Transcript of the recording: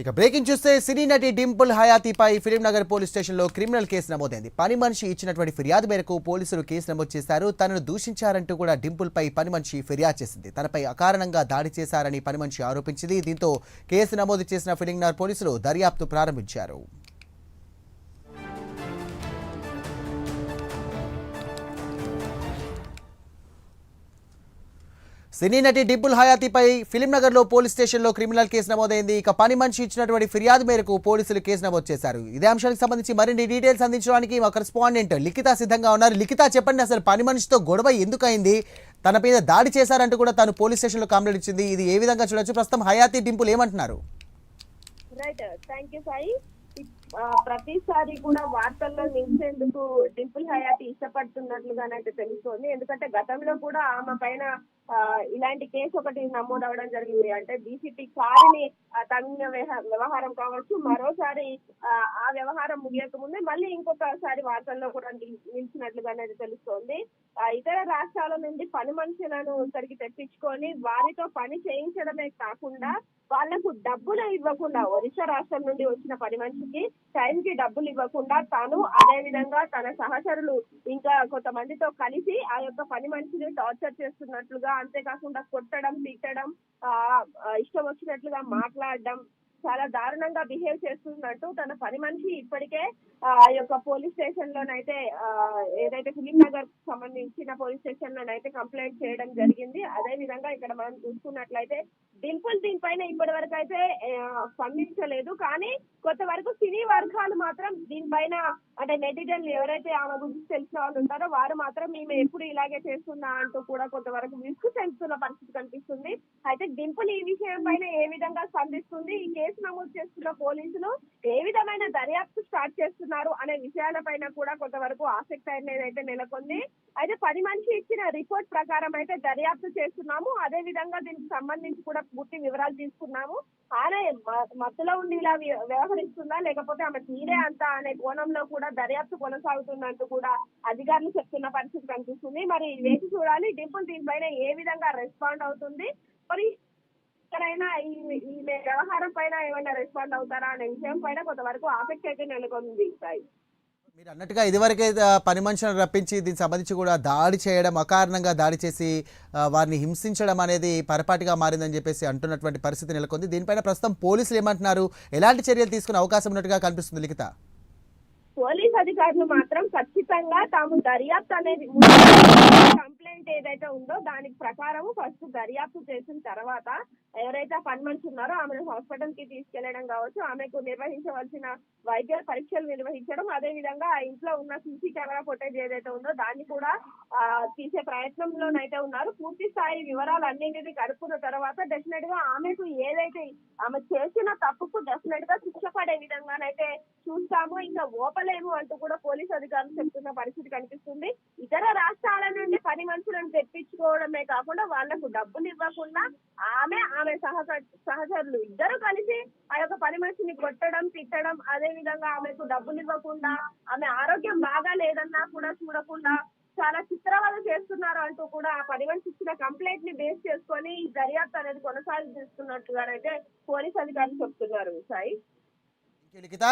ఇక బ్రేకింగ్ చూస్తే సినీ నటి డింపుల్ హయాతీపై ఫిలిం నగర్ పోలీస్ స్టేషన్లో క్రిమినల్ కేసు నమోదైంది. పని మనిషి ఇచ్చినటువంటి ఫిర్యాదు మేరకు పోలీసులు కేసు నమోదు చేశారు. తనను దూషించారంటూ కూడా డింపుల్ పై పని మనిషి ఫిర్యాదు చేసింది. తనపై అకారణంగా దాడి చేశారని పని మనిషి ఆరోపించింది. దీంతో కేసు నమోదు చేసిన ఫిలింనగర్ పోలీసులు దర్యాప్తు ప్రారంభించారు. సినీ నటి డిబ్బుల్ హయాతీపై ఫిలింనగర్లో పోలీస్ స్టేషన్లో క్రిమినల్ కేసు నమోదైంది. ఇక పని మనిషి ఇచ్చినటువంటి ఫిర్యాదు మేరకు పోలీసులు కేసు నమోదు చేశారు. ఇదే అంశానికి సంబంధించి మరిన్ని డీటెయిల్స్ అందించడానికి మా కరెస్పాండెంట్ లిఖిత సిద్ధంగా ఉన్నారు. లిఖిత చెప్పండి అసలు పని మనిషితో గొడవ ఎందుకైంది? తన మీద దాడి చేశారంటూ కూడా తాను పోలీస్ స్టేషన్లో కంప్లైంట్ ఇచ్చింది. ఇది ఏ విధంగా చూడొచ్చు? ప్రస్తుతం హయాతీ డింపుల్ ఏమంటున్నారు? Uh, ప్రతిసారి కూడా వార్తల్లో నిలిచేందుకు డింపుల్ హయాతి ఇష్టపడుతున్నట్లుగానైతే తెలుస్తోంది. ఎందుకంటే గతంలో కూడా ఆమె పైన ఇలాంటి కేసు ఒకటి నమోదవడం జరిగింది. అంటే డీసీపీ కారుని తగిన వ్యవహ- వ్యవహారం కావచ్చు మరోసారి ఆ, వ్యవహారం ముగియక ముందే మళ్ళీ ఇంకొకసారి వార్తల్లో కూడా నిలిచినట్లుగా అనేది తెలుస్తోంది. ఇతర రాష్ట్రాల నుండి పని మనుషులను ఇక్కడికి తెప్పించుకొని వారితో పని చేయించడమే కాకుండా వాళ్ళకు డబ్బులు ఇవ్వకుండా ఒరిస్సా రాష్ట్రం నుండి వచ్చిన పని మనిషికి టైం కి డబ్బులు ఇవ్వకుండా తాను అదే విధంగా తన సహచరులు ఇంకా కొంతమందితో కలిసి ఆ యొక్క పని మనిషిని టార్చర్ చేస్తున్నట్లుగా అంతేకాకుండా కొట్టడం తిట్టడం ఆ ఆ, ఇష్టం వచ్చినట్లుగా మాట్లాడడం చాలా దారుణంగా బిహేవ్ చేస్తున్నట్టు తన పని మనిషి ఇప్పటికే ఆ యొక్క పోలీస్ స్టేషన్ లోనైతే ఆ, ఏదైతే ఫిలిం నగర్ సంబంధించిన పోలీస్ స్టేషన్ లోనైతే కంప్లైంట్ చేయడం జరిగింది. అదే విధంగా ఇక్కడ మనం చూసుకున్నట్లయితే డింపుల్ దీనిపైన ఇప్పటి వరకు అయితే స్పందించలేదు. కానీ కొంతవరకు సినీ వర్గాలు మాత్రం దీనిపైన అంటే నెటిజన్లు ఎవరైతే ఆమె గురించి తెలిసిన వాళ్ళు ఉంటారో వారు మాత్రం మేము ఎప్పుడు ఇలాగే చేస్తుందా అంటూ కూడా కొంతవరకు విసుగు చెందుతున్న పరిస్థితి కనిపిస్తుంది. అయితే డింపుల్ ఈ విషయం పైన ఏ విధంగా స్పందిస్తుంది ఈ కేసు నమోదు చేస్తున్న పోలీసులు ఏ విధమైన దర్యాప్తు స్టార్ట్ చేస్తున్నారు అనే విషయాలపైన కూడా కొంతవరకు ఆసక్తి అనేది అయితే నెలకొంది. అయితే పది మంది ఇచ్చిన రిపోర్ట్ ప్రకారం అయితే దర్యాప్తు చేస్తున్నాము. అదే విధంగా దీనికి సంబంధించి కూడా పూర్తి వివరాలు తీసుకున్నాము. ఆమె మ- మత్తులో ఉండి ఇలా వ్యవహరిస్తుందా? లేకపోతే ఆమె తీరే అంత అనే కోణంలో కూడా దర్యాప్తు కొనసాగుతున్నట్టు కూడా అధికారులు చెప్తున్న పరిస్థితి కనిపిస్తుంది. మరి వేచి చూడాలి. డింపుల్ దీనిపైన ఏ విధంగా రెస్పాండ్ అవుతుంది? మరి ఎక్కడైనా ఈ వ్యవహారం పైన ఏమైనా రెస్పాండ్ అవుతారా అనే విషయం పైన కొంతవరకు ఆసక్తి అయితే నెలకొంది సాయి. మీరు అన్నట్టుగా ఇదివరకే పని మనుషులను రప్పించి దీనికి సంబంధించి కూడా దాడి చేయడం అకారణంగా దాడి చేసి వారిని హింసించడం అనేది పొరపాటుగా మారిందని చెప్పేసి అంటున్నటువంటి పరిస్థితి నెలకొంది. దీనిపైన ప్రస్తుతం పోలీసులు ఏమంటున్నారు? ఎలాంటి చర్యలు తీసుకునే అవకాశం ఉన్నట్టుగా కనిపిస్తుంది లిఖిత? పోలీస్ అధికారులు మాత్రం ఖచ్చితంగా తాము దర్యాప్తు అనేది కంప్లైంట్ ఏదైతే ఉందో దానికి ప్రకారం ఫస్ట్ దర్యాప్తు చేసిన తర్వాత ఎవరైతే ఆ పని మనిషి ఉన్నారో ఆమెను హాస్పిటల్కి తీసుకెళ్ళడం కావచ్చు ఆమెకు నిర్వహించవలసిన వైద్య పరీక్షలు నిర్వహించడం అదే విధంగా ఆ ఇంట్లో ఉన్న సీసీ కెమెరా ఫుటేజ్ ఏదైతే ఉందో దాన్ని కూడా ఆ, తీసే ప్రయత్నంలోనైతే ఉన్నారు. పూర్తి స్థాయి వివరాలు అన్నింటినీ కనుక్కున్న తర్వాత డెఫినెట్గా ఆమెకు ఏదైతే ఆమె చేసిన తప్పుకు డెఫినెట్గా శిక్ష పడే విధంగానైతే చూస్తాము. ఇంకా ఓపలేము అంటూ కూడా పోలీస్ అధికారులు చెప్తున్న పరిస్థితి కనిపిస్తుంది. ఇతర రాష్ట్రాల నుండి పని మనుషులను తెప్పించుకోవడమే కాకుండా వాళ్ళకు డబ్బులు ఇవ్వకుండా ఆమె ఆమె సహచ సహచరులు ఇద్దరు కలిసి ఆ యొక్క పని మనిషిని కొట్టడం తిట్టడం అదే విధంగా ఆమెకు డబ్బులు ఇవ్వకుండా ఆమె ఆరోగ్యం బాగా లేదన్నా కూడా చూడకుండా చాలా చిత్రవద చేస్తున్నారు అంటూ కూడా ఆ పని మనిషి ఇచ్చిన కంప్లైంట్ని బేస్ చేసుకొని ఈ దర్యాప్తు అనేది కొనసాగిస్తున్నట్టుగానైతే పోలీస్ అధికారులు చెప్తున్నారు. సాయి? లిఖిత